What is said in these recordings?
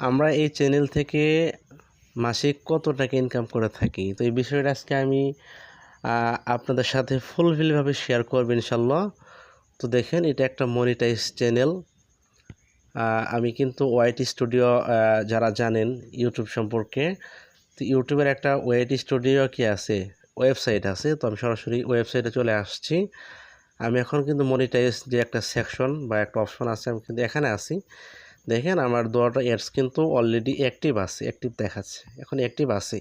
আমরা এই চ্যানেল থেকে মাসিক কত টাকা ইনকাম করে থাকি? তো এই বিষয়টা আজকে আমি আপনাদের সাথে ফুলফিলভাবে শেয়ার করব ইনশাল্লাহ তো দেখেন, এটা একটা মনিটাইজ চ্যানেল আমি কিন্তু ওয়াইটি স্টুডিও যারা জানেন ইউটিউব সম্পর্কে, তো ইউটিউবের একটা ওয়াইটি স্টুডিও কি আছে? ওয়েবসাইট আছে। তো আমি সরাসরি ওয়েবসাইটে চলে আসছি। আমি এখন কিন্তু মনিটাইজ যে একটা সেকশন বা একটা অপশন আছে, আমি কিন্তু এখানে আছি। দেখেন আমার দুটো অ্যাডস কিন্তু অলরেডি অ্যাক্টিভ আছে অ্যাক্টিভ দেখাচ্ছে, এখন অ্যাক্টিভ আছে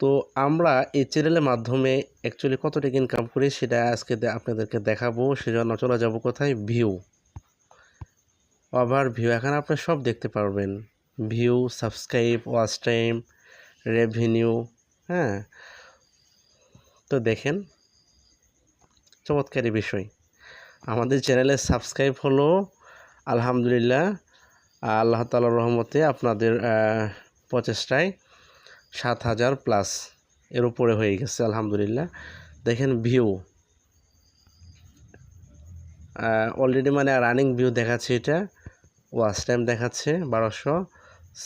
তো আমরা এই চ্যানেলের মাধ্যমে অ্যাকচুয়ালি কত টাকা ইনকাম করি সেটা আজকে আপনাদেরকে দেখাবো, সেজন্য চলে যাব কোথায়? ভিউ ওভার ভিউ এখানে আপনি সব দেখতে পারবেন। View subscribe watch time revenue হ্যাঁ? তো দেখেন, চমৎকারী বিষয়। আমাদের চ্যানেলের সাবস্ক্রাইব হলো আলহামদুলিল্লাহ আল্লাহ তালার রহমতে আপনাদের প্রচেষ্টায় সাত হাজার প্লাস এর উপরে হয়ে গেছে, আলহামদুলিল্লাহ। দেখেন ভিউ অলরেডি মানে রানিং ভিউ দেখাচ্ছে এটা ওয়াচ টাইম দেখাচ্ছে বারোশো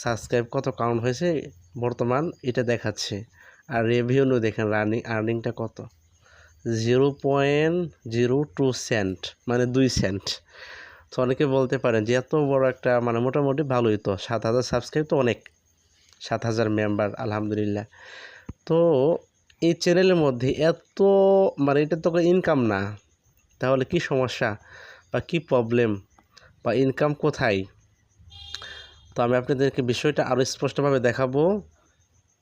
সাবস্ক্রাইব কত কাউন্ট হয়েছে বর্তমান এটা দেখাচ্ছে। আর রেভিনিউ দেখেন রানিং আর্নিংটা কত? Zero point zero two cent মানে দুই সেন্ট তো অনেকে বলতে পারেন যে, এত বড় একটা মানে মোটামুটি ভালোই তো, সাত হাজার সাবস্ক্রাইব তো অনেক, সাত হাজার মেম্বার আলহামদুলিল্লাহ। তো এই চ্যানেলের মধ্যে এত মানে এটা তো ইনকাম না। তাহলে কি সমস্যা? বা কি প্রবলেম বা ইনকাম কোথায়? তো আমি আপনাদেরকে বিষয়টা আরও স্পষ্টভাবে দেখাবো।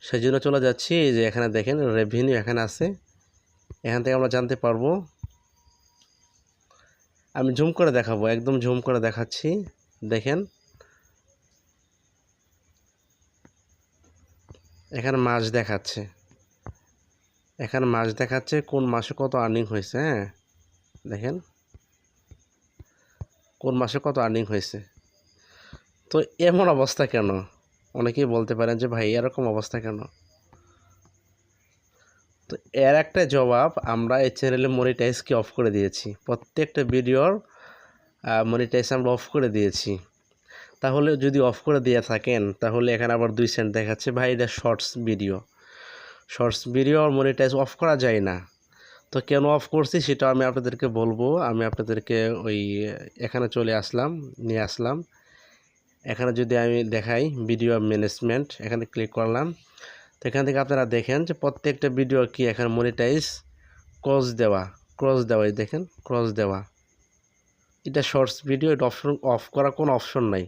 সেই জন্য চলে যাচ্ছি যে, এখানে দেখেন রেভিনিউ এখানে আছে। এখান থেকে আমরা জানতে পারব আমি জুম করে দেখাবো, একদম জুম করে দেখাচ্ছি। দেখেন। এখানে মাস দেখাচ্ছে। এখানে মাস দেখাচ্ছে কোন মাসে কত আর্নিং হয়েছে হ্যাঁ? দেখেন। কোন মাসে কত আর্নিং হয়েছে। তো এমন অবস্থা কেন? অনেকেই বলতে পারেন যে, ভাই, এরকম অবস্থা কেন? তো এর একটা জবাব আমরা এই চ্যানেলে মনিটাইজকে অফ করে দিয়েছি। প্রত্যেকটা ভিডিওর মনিটাইজ আমরা অফ করে দিয়েছি। তাহলে যদি অফ করে দিয়ে থাকেন, তাহলে এখানে আবার দুই সেন্ট দেখাচ্ছে। ভাই, এটা shorts video shorts video monetize off করা যায় না। তো কেন অফ করছি সেটা আমি আপনাদেরকে বলব। আমি আপনাদেরকে ওই, এখানে চলে আসলাম, নিয়ে আসলাম। এখানে যদি আমি দেখাই ভিডিও ম্যানেজমেন্ট এখানে ক্লিক করলাম। তো এখান থেকে আপনারা দেখেন যে প্রত্যেকটা ভিডিও কি এখানে মনিটাইজ ক্রস দেওয়া ক্রস দেওয়া দেখেন ক্রস দেওয়া। এটা শর্টস ভিডিও এটা অপশন অফ করার কোনো অপশন নাই।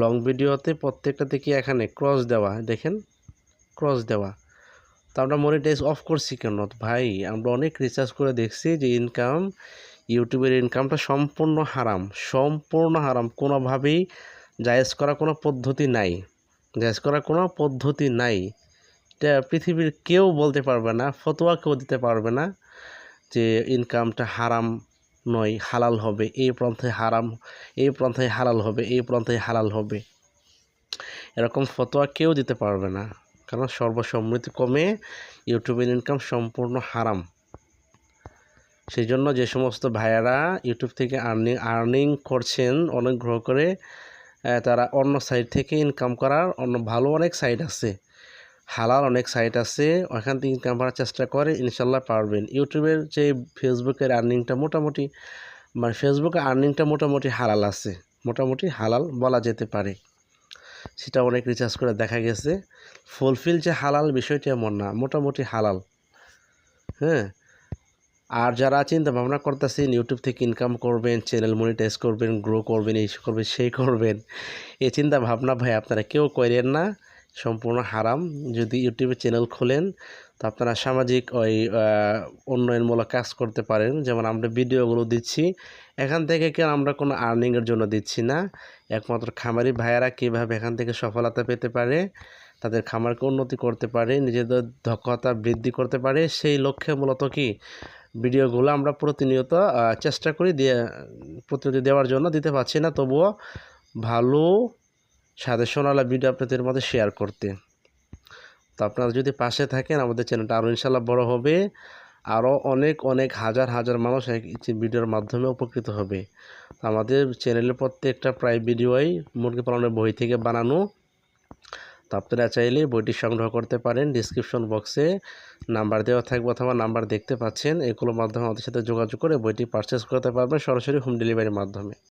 লং ভিডিওতে প্রত্যেকটাতে কি এখানে ক্রস দেওয়া দেখেন ক্রস দেওয়া। তো আমরা মনিটাইজ অফ করছি কেন? ভাই, আমরা অনেক রিসার্চ করে দেখছি যে ইনকাম ইউটিউবের ইনকামটা সম্পূর্ণ হারাম। সম্পূর্ণ হারাম। কোনোভাবেই জায়েজ করা কোনো পদ্ধতি নাই। জায়েজ করার কোনো পদ্ধতি নাই। পৃথিবীর কেউ বলতে পারবে না, ফতোয়া কেউ দিতে পারবে না যে ইনকামটা হারাম নয়, হালাল হবে, এই পন্থায় হারাম, এই পন্থায় হালাল হবে, এই পন্থায় হালাল হবে। এরকম ফতোয়া কেউ দিতে পারবে না, কারণ সর্বসম্মতি কমে ইউটিউবের ইনকাম সম্পূর্ণ হারাম। সেই জন্য যে সমস্ত ভাইয়ারা ইউটিউব থেকে আর্নিং আর্নিং করছেন অনুগ্রহ করে তারা অন্য সাইট থেকে ইনকাম করার অন্য ভালো অনেক সাইট আছে। হালাল অনেক সাইট আছে, ওখান থেকে ইনকাম করার চেষ্টা করে ইনশাল্লাহ পারবেন। ইউটিউবের যে ফেসবুকের আর্নিংটা মোটামুটি মানে ফেসবুকে আর্নিংটা মোটামুটি হালাল আছে, মোটামুটি হালাল বলা যেতে পারে। সেটা অনেক রিচার্জ করে দেখা গেছে। ফুলফিল যে হালাল বিষয়টি এমন না, মোটামুটি হালাল। হ্যাঁ? আর যারা চিন্তা ভাবনা করতেছেন ইউটিউব থেকে ইনকাম করবেন চ্যানেল মনিটাইজ করবেন গ্রো করবেন, এই করবেন, সেই করবেন এই চিন্তা ভাবনা ভাই আপনারা কেউ করেন না। সম্পূর্ণ হারাম। যদি ইউটিউবে চ্যানেল খোলেন, তো আপনারা সামাজিক ওই উন্নয়নমূলক কাজ করতে পারেন। যেমন আমরা ভিডিওগুলো দিচ্ছি, এখান থেকে কেন আমরা কোনো আর্নিংয়ের জন্য দিচ্ছি না? একমাত্র খামারি ভাইয়ারা কীভাবে এখান থেকে সফলতা পেতে পারে, তাদের খামারকে উন্নতি করতে পারে, নিজেদের দক্ষতা বৃদ্ধি করতে পারে, সেই লক্ষ্যে মূলত কি? ভিডিওগুলো আমরা প্রতিনিয়ত চেষ্টা করি দিয়ে, প্রতিনিয়ত দেওয়ার জন্য। দিতে পারছি না, তবুও ভালো সাজেশনওয়ালা ভিডিও আপনাদের মধ্যে শেয়ার করতে। তো আপনারা যদি পাশে থাকেন, আমাদের চ্যানেলটা আরও ইনশাল্লাহ বড় হবে। আরও অনেক অনেক হাজার হাজার মানুষ এক ভিডিওর মাধ্যমে উপকৃত হবে। আমাদের চ্যানেলের প্রত্যেকটা প্রায় ভিডিওই মুরগি পালনের বই থেকে বানানো। তো আপনারা চাইলে বইটি সংগ্রহ করতে পারেন ডিসক্রিপশন বক্সে নাম্বার দেওয়া থাকবে অথবা নাম্বার দেখতে পাচ্ছেন। এগুলোর মাধ্যমে আমাদের সাথে যোগাযোগ করে বইটি পারচেস করতে পারবেন সরাসরি হোম ডেলিভারির মাধ্যমে।